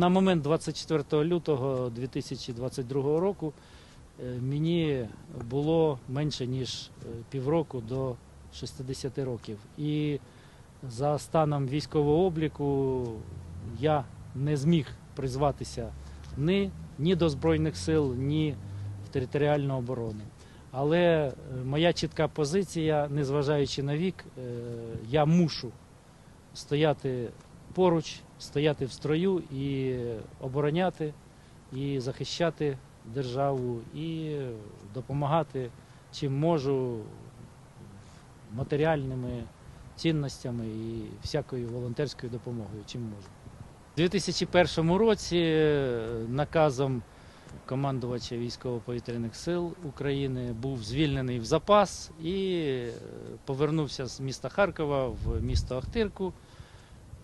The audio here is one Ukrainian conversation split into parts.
На момент 24 лютого 2022 року е, мені було менше ніж е, півроку до 60 років. І за станом військового обліку я не зміг призватися ні, ні до Збройних сил, ні в територіальну оборону. Але е, моя чітка позиція, незважаючи на вік, я мушу стояти поруч, стояти в строю і обороняти, і захищати державу, і допомагати чим можу матеріальними цінностями і всякою волонтерською допомогою, чим можу. У 2001 році е, наказом командувача військово-повітряних сил України був звільнений в запас і е, повернувся з міста Харкова в місто Ахтирку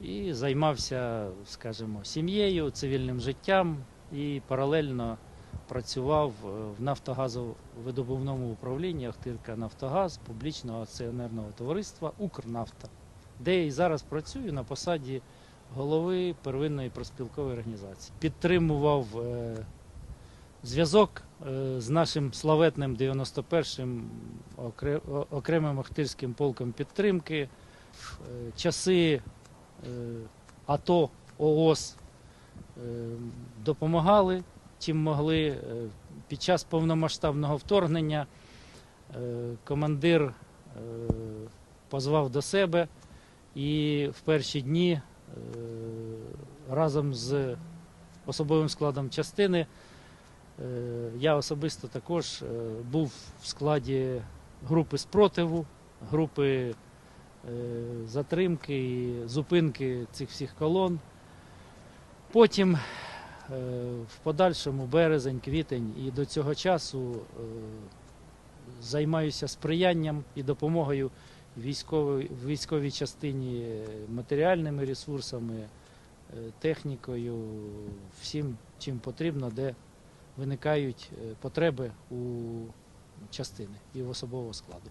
і займався, скажімо, сім'єю, цивільним життям і паралельно працював е, в нафтогазовидобувному управлінні Ахтирка Нафтогаз публічного акціонерного товариства Укрнафта, де я і зараз працюю на посаді голови первинної проспілкової організації. Підтримував е, зв'язок е, з нашим славетним 91-м окремим Охтирським полком підтримки. В часи АТО, ООС е, допомагали чим могли. Е, Під час повномасштабного вторгнення е, командир е, позвав до себе і в перші дні е, разом з особовим складом частини е, я особисто також е, був в складі групи спротиву, групи е, затримки і зупинки цих всіх колон. Потім е, в подальшому березень, квітень і до цього часу е, займаюся сприянням і допомогою військовій, військовій частині е, матеріальними ресурсами, е, технікою, всім, чим потрібно, де виникають е, потреби у частини і в особового складу.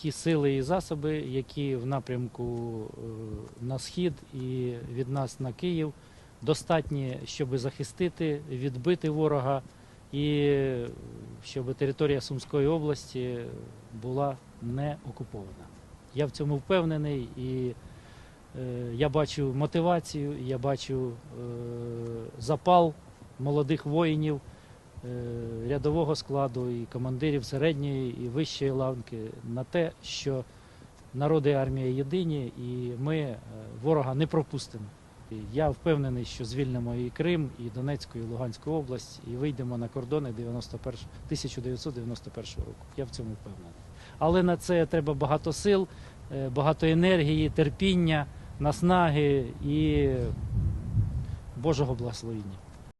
Ті сили і засоби, які в напрямку е, на схід і від нас на Київ, достатні, щоб захистити, відбити ворога і щоб територія Сумської області була не окупована. Я в цьому впевнений і е, я бачу мотивацію, я бачу е, запал молодих воїнів рядового складу і командирів середньої і вищої ланки на те, що народи армія єдині, і ми е, ворога не пропустимо. Я впевнений, що звільнимо і Крим, і Донецьку, і Луганську область, і вийдемо на кордони 91, 1991 року. Я в цьому впевнений. Але на це треба багато сил, е, багато енергії, терпіння, наснаги і Божого благословення.